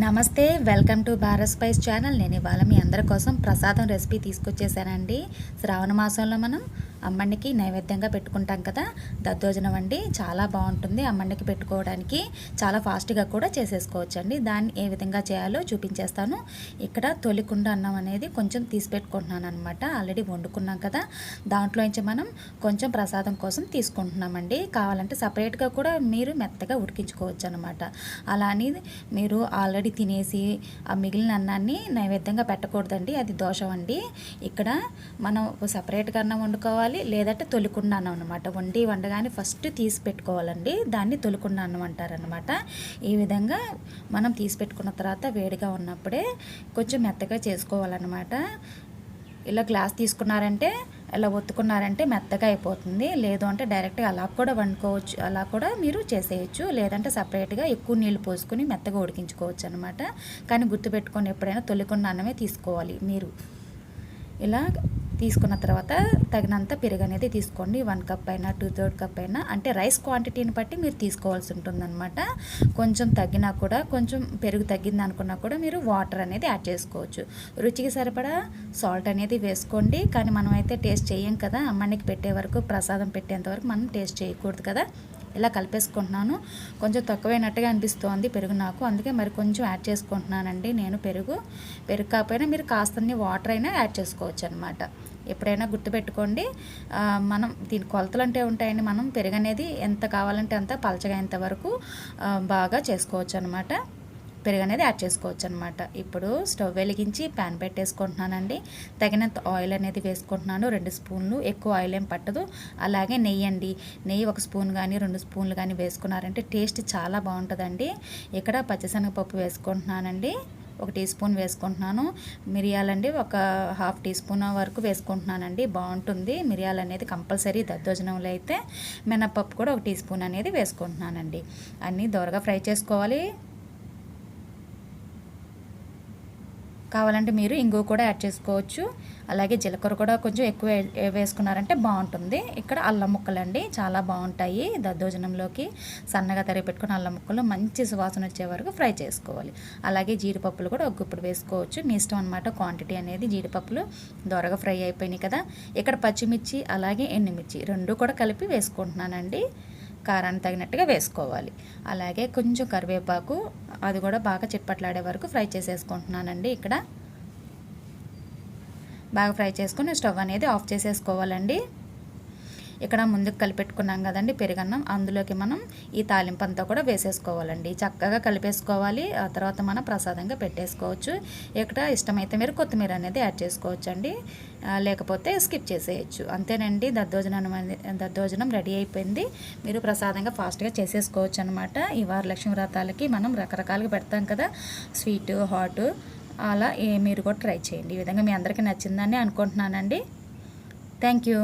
నమస్తే welcome to Bharat spice channel. నేను ఇవాళ మీ అందరి కోసం ప్రసాదం రెసిపీ తీసుకొచ్చేసానండి. శ్రావణ మాసంలో మనం అమ్మండికి నైవేద్యంగా పెట్టుకుంటాం కదా. దద్దోజనం అండి చాలా బాగుంటుంది. అమ్మండికి పెట్టుకోవడానికి చాలా ఫాస్ట్గా కూడా చేసేసుకోవచ్చు అండి దాన్ని ఏ విధంగా చేయాలో చూపించేస్తాను. ఇక్కడ తొలికుండ అన్నం అనేది కొంచెం తీసి పెట్టుకుంటున్నాను అనమాట ఆల్రెడీ వండుకున్నాం కదా. దాంట్లో నుంచి మనం కొంచెం ప్రసాదం కోసం తీసుకుంటున్నామండి. కావాలంటే సపరేట్గా కూడా మీరు మెత్తగా ఉడికించుకోవచ్చు అనమాట అలా అని మీరు ఆల్రెడీ తినేసి ఆ మిగిలిన అన్నాన్ని నైవేద్యంగా పెట్టకూడదండి. అది దోషం అండి ఇక్కడ మనం సపరేట్గా అన్నం వండుకోవాలి. లేదంటే తొలుకున్నాను అన్నం అనమాట వండి వండగానే ఫస్ట్ తీసి పెట్టుకోవాలండి. దాన్ని తొలుకున్నాను అన్నం అంటారనమాట ఈ విధంగా మనం తీసి పెట్టుకున్న తర్వాత వేడిగా ఉన్నప్పుడే కొంచెం మెత్తగా చేసుకోవాలన్నమాట. ఇలా గ్లాస్ తీసుకున్నారంటే ఇలా ఒత్తుకున్నారంటే మెత్తగా అయిపోతుంది. లేదు అంటే డైరెక్ట్గా అలా కూడా వండుకోవచ్చు అలా కూడా మీరు చేసేయచ్చు. లేదంటే సపరేట్గా ఎక్కువ నీళ్ళు పోసుకొని మెత్తగా ఉడికించుకోవచ్చు అనమాట కానీ గుర్తుపెట్టుకొని ఎప్పుడైనా తొలికొన్న అన్నమే తీసుకోవాలి మీరు. ఇలా తీసుకున్న తర్వాత తగినంత పెరుగు అనేది తీసుకోండి. వన్ కప్ అయినా టూ థర్డ్ కప్ అయినా. అంటే రైస్ క్వాంటిటీని బట్టి మీరు తీసుకోవాల్సి ఉంటుందన్నమాట. కొంచెం తగ్గినా కూడా కొంచెం పెరుగు తగ్గింది అనుకున్నా కూడా మీరు వాటర్ అనేది యాడ్ చేసుకోవచ్చు. రుచికి సరిపడా సాల్ట్ అనేది వేసుకోండి. కానీ మనం అయితే టేస్ట్ చేయం కదా. అమ్మనికి పెట్టే వరకు ప్రసాదం పెట్టేంత వరకు మనం టేస్ట్ చేయకూడదు కదా. ఇలా కలిపేసుకుంటున్నాను. కొంచెం తక్కువైనట్టుగా అనిపిస్తోంది పెరుగు నాకు. అందుకే మరి కొంచెం యాడ్ చేసుకుంటున్నానండి నేను పెరుగు. పెరుగు కాకపోయినా మీరు కాస్తన్ని వాటర్ అయినా యాడ్ చేసుకోవచ్చు అనమాట ఎప్పుడైనా గుర్తుపెట్టుకోండి. మనం దీని కొలతలు అంటే ఉంటాయండి. మనం పెరుగు అనేది ఎంత కావాలంటే అంత పలచగా వరకు బాగా చేసుకోవచ్చు అనమాట పెరుగు అనేది యాడ్ చేసుకోవచ్చు అనమాట ఇప్పుడు స్టవ్ వెలిగించి ప్యాన్ పెట్టేసుకుంటున్నానండి. తగినంత ఆయిల్ అనేది వేసుకుంటున్నాను. రెండు స్పూన్లు. ఎక్కువ ఆయిల్ ఏం పట్టదు. అలాగే నెయ్యి అండి. నెయ్యి ఒక స్పూన్ కానీ రెండు స్పూన్లు కానీ వేసుకున్నారంటే టేస్ట్ చాలా బాగుంటుందండి. ఇక్కడ పచ్చిశనగపప్పు వేసుకుంటున్నానండి. ఒక టీ స్పూన్ వేసుకుంటున్నాను. మిరియాలండి ఒక హాఫ్ టీ స్పూన్ వరకు వేసుకుంటున్నానండి. బాగుంటుంది. మిరియాలు అనేది కంపల్సరీ దద్దోజనంలో అయితే. మినప్పప్పు కూడా ఒక టీ స్పూన్ అనేది వేసుకుంటున్నానండి. అన్నీ దోరగా ఫ్రై చేసుకోవాలి. కావాలంటే మీరు ఇంగువ కూడా యాడ్ చేసుకోవచ్చు. అలాగే జీలకర్ర కూడా కొంచెం ఎక్కువ వేసుకున్నారంటే బాగుంటుంది. ఇక్కడ అల్లం ముక్కలండి చాలా బాగుంటాయి దద్దోజనంలోకి. సన్నగా తరిగి పెట్టుకుని అల్లం ముక్కలు మంచి సువాసన వచ్చే వరకు ఫ్రై చేసుకోవాలి. అలాగే జీడిపప్పులు కూడా ఒక ఇప్పుడు వేసుకోవచ్చు. మీ ఇష్టం అనమాట క్వాంటిటీ అనేది. జీడిపప్పులు దొరగా ఫ్రై అయిపోయినాయి కదా. ఇక్కడ పచ్చిమిర్చి అలాగే ఎండుమిర్చి రెండు కూడా కలిపి వేసుకుంటున్నానండి. కారాన్ని తగినట్టుగా వేసుకోవాలి. అలాగే కొంచెం కరివేపాకు అది కూడా బాగా చిట్పట్లాడే వరకు ఫ్రై చేసేసుకుంటున్నానండి ఇక్కడ. బాగా ఫ్రై చేసుకుని స్టవ్ అనేది ఆఫ్ చేసేసుకోవాలండి. ఇక్కడ ముందుకు కలిపెట్టుకున్నాం కదండి పెరుగన్నం. అందులోకి మనం ఈ తాలింపంతా కూడా వేసేసుకోవాలండి. చక్కగా కలిపేసుకోవాలి. ఆ తర్వాత మనం ప్రసాదంగా పెట్టేసుకోవచ్చు. ఇక్కడ ఇష్టమైతే మీరు కొత్తిమీర అనేది యాడ్ చేసుకోవచ్చు అండి లేకపోతే స్కిప్ చేసేయచ్చు. అంతేనండి దద్దోజనం దద్దోజనం రెడీ అయిపోయింది. మీరు ప్రసాదంగా ఫాస్ట్గా చేసేసుకోవచ్చు అనమాట ఈ వార లక్ష్మీ వ్రతాలకి మనం రకరకాలుగా పెడతాం కదా స్వీటు హాట్ అలా మీరు కూడా ట్రై చేయండి. ఈ విధంగా మీ అందరికీ నచ్చిందని అనుకుంటున్నానండి. Thank you.